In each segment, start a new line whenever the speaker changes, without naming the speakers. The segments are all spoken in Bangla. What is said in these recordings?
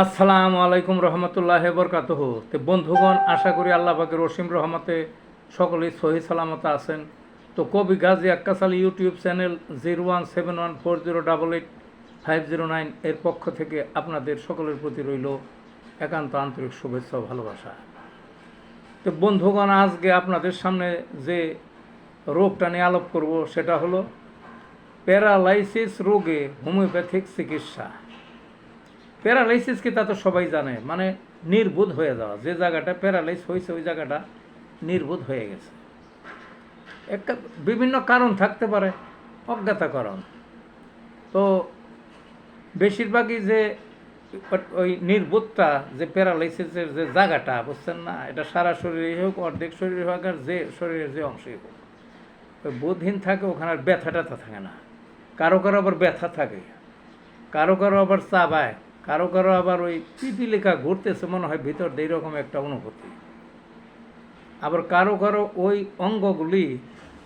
আসসালামু আলাইকুম রহমতুল্লাহ বরকাতহ। তো বন্ধুগণ, আশা করি আল্লাহ পাকের রসিম রহমতে সকলেই সহি সালামতে আছেন। তো কবি Gazi Akkas Ali YouTube channel zero one seven one four zero double eight five zero nine এর পক্ষ থেকে আপনাদের সকলের প্রতি রইল একান্ত আন্তরিক শুভেচ্ছা ও ভালোবাসা। তো বন্ধুগণ, আজকে আপনাদের সামনে যে রোগটা নিয়ে আলোপ করব সেটা হলো প্যারালাইসিস রোগে হোমিওপ্যাথিক চিকিৎসা। প্যারালাইসিস কি তা তো সবাই জানে। মানে নির্বোধ হয়ে যাওয়া। যে জায়গাটা প্যারালাইস হয়েছে, ওই জায়গাটা নির্বোধ হয়ে গেছে। একটা বিভিন্ন কারণ থাকতে পারে। অজ্ঞাতা কারণ তো বেশিরভাগই যে ওই নির্বোধটা, যে প্যারালাইসিসের যে জায়গাটা, বুঝছেন না? এটা সারা শরীরে হোক, অর্ধেক শরীরে হোক, আর যে শরীরের যে অংশই হোক। ওই বোধহীন থাকে, ওখানে আর ব্যথা ট্যাথা থাকে না। কারও কারও আবার ব্যথা থাকে। কারও কারও আবার চাবায়। কারও কারও আবার ওই পিপিলিকা ঘুরতেছে, মনে হয় ভিতর দিয়ে এরকম একটা অনুভূতি। আবার কারও কারও ওই অঙ্গগুলি,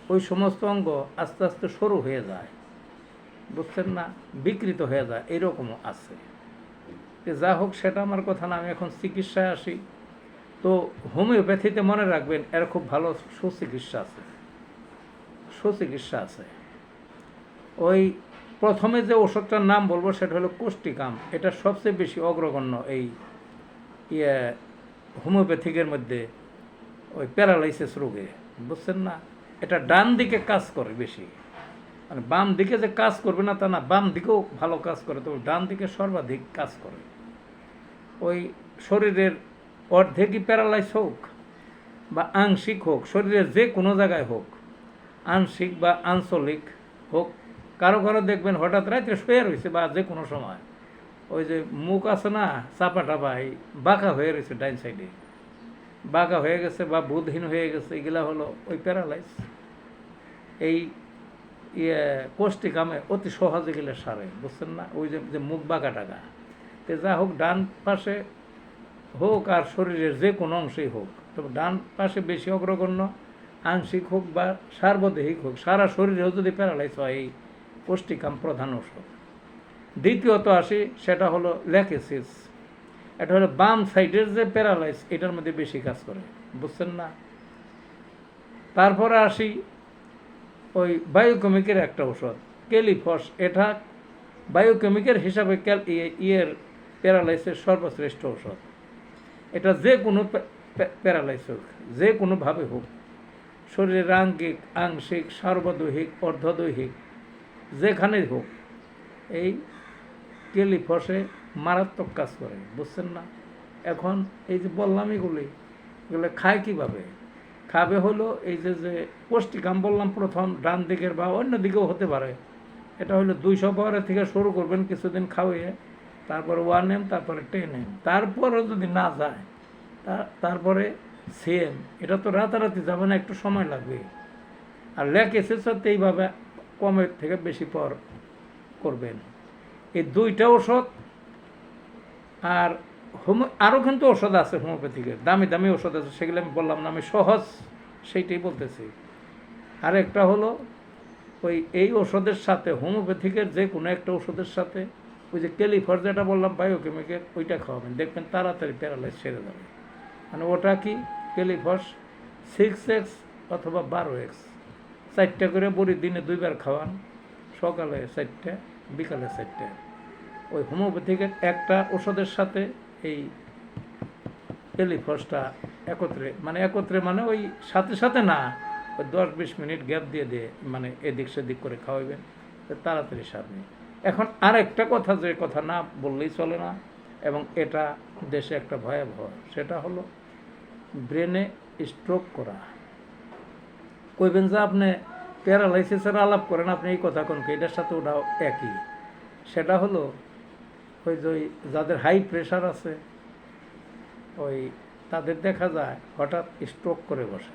ওই সমস্ত অঙ্গ আস্তে আস্তে সরু হয়ে যায়। বুঝছেন না? বিকৃত হয়ে যায়, এরকমও আছে। যা হোক, সেটা আমার কথা না, আমি এখন চিকিৎসায় আসি। তো হোমিওপ্যাথিতে মনে রাখবেন, এর খুব ভালো সুচিকিৎসা আছে। সুচিকিৎসা আছে। ওই প্রথমে যে ওষুধটার নাম বলব সেটা হলো কোষ্টিকাম। এটা সবচেয়ে বেশি অগ্রগণ্য এই ইয়ে হোমিওপ্যাথিকের মধ্যে ওই প্যারালাইসিস রোগে। বুঝছেন না? এটা ডান দিকে কাজ করে বেশি। মানে বাম দিকে যে কাজ করবে না তা না, বাম দিকেও ভালো কাজ করে, তবে ডান দিকে সর্বাধিক কাজ করে। ওই শরীরের অর্ধেকই প্যারালাইস হোক বা আংশিক হোক, শরীরের যে কোনো জায়গায় হোক, আংশিক বা আঞ্চলিক হোক কারও কারও দেখবেন হঠাৎ রাত্রে শুয়ে রয়েছে বা যে কোনো সময়। ওই যে মুখ আছে না, চাপা টাপা, এই বাঁকা হয়ে রয়েছে ডাইন সাইডে। বাঁকা হয়ে গেছে বা বুধহীন হয়ে গেছে, এগুলা হলো ওই প্যারালাইস। এই ইয়ে কোষ্টিকামে অতি সহজে গেলে সারে, বুঝছেন না? ওই যে যে মুখ বাঁকা টাকা। তো যা হোক, ডান পাশে হোক আর শরীরের যে কোনো অংশেই হোক, তবে ডান পাশে বেশি অগ্রগণ্য, আংশিক হোক বা সার্বদেহিক হোক, সারা শরীরেও যদি প্যারালাইস হয়, এই পুষ্টিকাম প্রধান ওষুধ দ্বিতীয়ত আসি, সেটা হলো ল্যাকেসিস এটা হলো বাম সাইডের যে প্যারালাইস, এটার মধ্যে বেশি কাজ করে, বুঝছেন না? তারপরে আসি, ওই বায়োকেমিকের একটা ওষুধ কেলিফস এটা বায়োকেমিকের হিসাবে ইয়ের প্যারালাইসের সর্বশ্রেষ্ঠ ওষুধ এটা যে কোনো প্যারালাইস হোক, যে কোনোভাবে হোক, শরীরের আঙ্গিক, আংশিক, সার্বদৈহিক, অর্ধদৈহিক যেখানেই হোক, এই টেলিফসে মারাত্মক কাজ করে, বুঝছেন না? এখন এই যে বললাম এগুলি এগুলো খায় কীভাবে? খাবে হলো এই যে যে পুষ্টিকাম বললাম প্রথম, ডান দিকের বা অন্য দিকেও হতে পারে। এটা হলো দুইশো পাওয়ারের থেকে শুরু করবেন কিছুদিন খাওয়িয়ে, তারপরে ওয়ান এম তারপরে টেন এম তারপরেও যদি না যায় তারপরে সেম এটা তো রাতারাতি যাবে না, একটু সময় লাগবে। আর লেক এসেছে এইভাবে কমের থেকে বেশি পর করবেন। এই দুইটা ওষুধ আর হোমো, আরও কিন্তু ওষুধ আছে হোমিওপ্যাথিকের। দামি দামি ওষুধ আছে, সেগুলো আমি বললাম না, আমি সহজ সেইটাই বলতেছি। আর একটা হলো ওই, এই ওষুধের সাথে, হোমিওপ্যাথিকের যে কোনো একটা ওষুধের সাথে, ওই যে কেলিফর যেটা বললাম, বায়োকেমিকের, ওইটা খাওয়াবেন। দেখবেন তাড়াতাড়ি প্যারালাইজ ছেড়ে যাবে। মানে ওটা কি? কেলিফস সিক্স এক্স অথবা বারো এক্স। চারটা করে বড়ি দিনে দুইবার খাওয়ান। সকালে চারটে, বিকালে চারটে। ওই হোমিওপ্যাথিকের একটা ওষুধের সাথে এই টেলিফসটা একত্রে মানে একত্রে মানে ওই সাথে সাথে না, ওই দশ বিশ মিনিট গ্যাপ দিয়ে দিয়ে মানে এদিক সেদিক করে খাওয়াবেন তাড়াতাড়ি সারবে এখন আর একটা কথা যে কথা না বললেই চলে না, এবং এটা দেশে একটা ভয়াবহ, সেটা হলো ব্রেনে স্ট্রোক করা। কইবেন যে আপনি প্যারালাইসিসের আলাপ করেন, আপনি এই কথা কোন এটার সাথে ওটাও একই। সেটা হলো ওই যে যাদের হাই প্রেশার আছে, ওই তাদের দেখা যায় হঠাৎ স্ট্রোক করে বসে।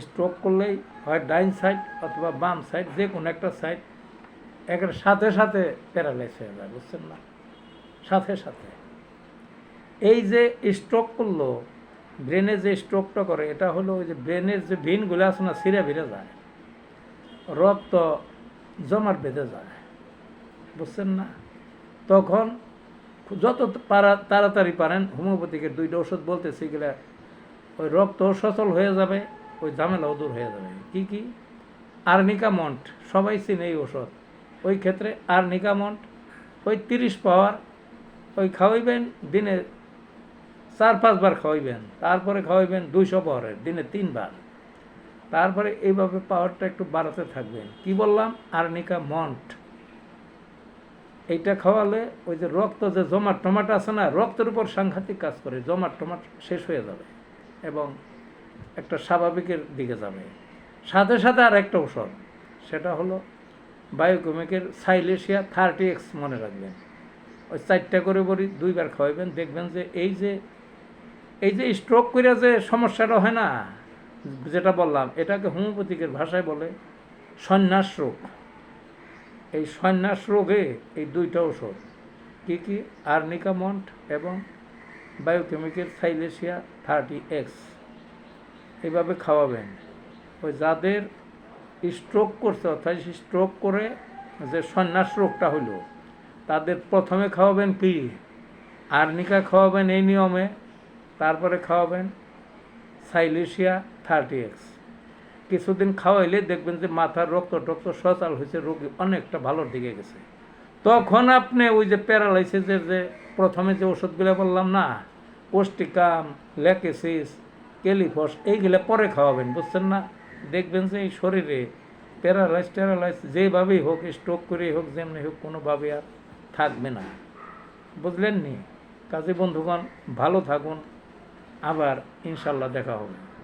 স্ট্রোক করলেই হয় ডাইন সাইড অথবা বাম সাইড যে কোনো একটা সাইড একের সাথে সাথে প্যারালাইস হয়ে যায়, বুঝছেন না? সাথে সাথে। এই যে স্ট্রোক করল ব্রেনে যে স্ট্রোকটা করে, এটা হলো ওই যে ব্রেনের যে ভিনগুলো আছে না সিরে ভিড়ে যায়। রক্ত জমাট বেঁধে যায়। বুঝছেন না? তখন যত পারা- তাড়াতাড়ি পারেন, হোমিওপ্যাথিকের দুইটা ওষুধ বলতেছি গেলে ওই রক্ত সচল হয়ে যাবে, ওই ঝামেলাও দূর হয়ে যাবে। কি কি? আর্নিকা মন্ট সবাই চিনে এই ওষুধ। ওই ক্ষেত্রে আর্নিকা মন্ট ওই তিরিশ পাওয়ার, ওই খাওয়াইবেন, দিনে চার, পাঁচবার খাওয়াইবেন, তারপরে খাওয়াইবেন দুইশো পাওয়ারের দিনে তিনবার। তারপরে এইভাবে পাওয়ারটা একটু বাড়াতে থাকবেন। কি বললাম? Arnica mont. এইটা খাওয়ালে ওই যে রক্ত যে জমাট টমাট আছে না, রক্তের উপর সাংঘাতিক কাজ করে, জমাট টমাট শেষ হয়ে যাবে এবং একটা স্বাভাবিকের দিকে যাবে। সাথে সাথে আর একটা ঔষধ, সেটা হলো বায়োকেমিকের সাইলেশিয়া থার্টি এক্স মনে রাখবেন। ওই চারটা করে বড়ি দুইবার খাওয়াবেন দেখবেন যে এই যে এই যে স্ট্রোক করে যে সমস্যাটা হয় না, যেটা বললাম, এটাকে হোমিওপ্যাথিকের ভাষায় বলে সন্ন্যাস রোগ। এই সন্ন্যাস রোগে এই দুইটা ওষুধ কী কী? আর্নিকামন্ট এবং বায়োকেমিক্যাল সাইলেসিয়া থার্টি এক্স এইভাবে খাওয়াবেন। ওই যাদের স্ট্রোক করছে, অর্থাৎ স্ট্রোক করে যে সন্ন্যাস রোগটা হলো তাদের প্রথমে খাওয়াবেন কি? আর্নিকা খাওয়াবেন এই নিয়মে। তারপরে খাওয়াবেন সাইলেশিয়া থার্টি এক্স। কিছুদিন খাওয়াইলে দেখবেন যে মাথার রক্ত টক্ত সচল হয়েছে, রোগী অনেকটা ভালোর দিকে গেছে। তখন আপনি ওই যে প্যারালাইসিসের যে প্রথমে যে ওষুধগুলো বললাম না, পোস্টিকাম, ল্যাকেসিস, কেলিফস, এইগুলো পরে খাওয়াবেন, বুঝছেন না? দেখবেন যে এই শরীরে প্যারালাইস ট্যারালাইজ যেভাবেই হোক, স্ট্রোক করেই হোক, যেমনি হোক কোনোভাবে আর থাকবে না। বুঝলেন নি কাজে বন্ধুগণ, ভালো থাকুন। আবার ইনশাল্লাহ দেখা হবে।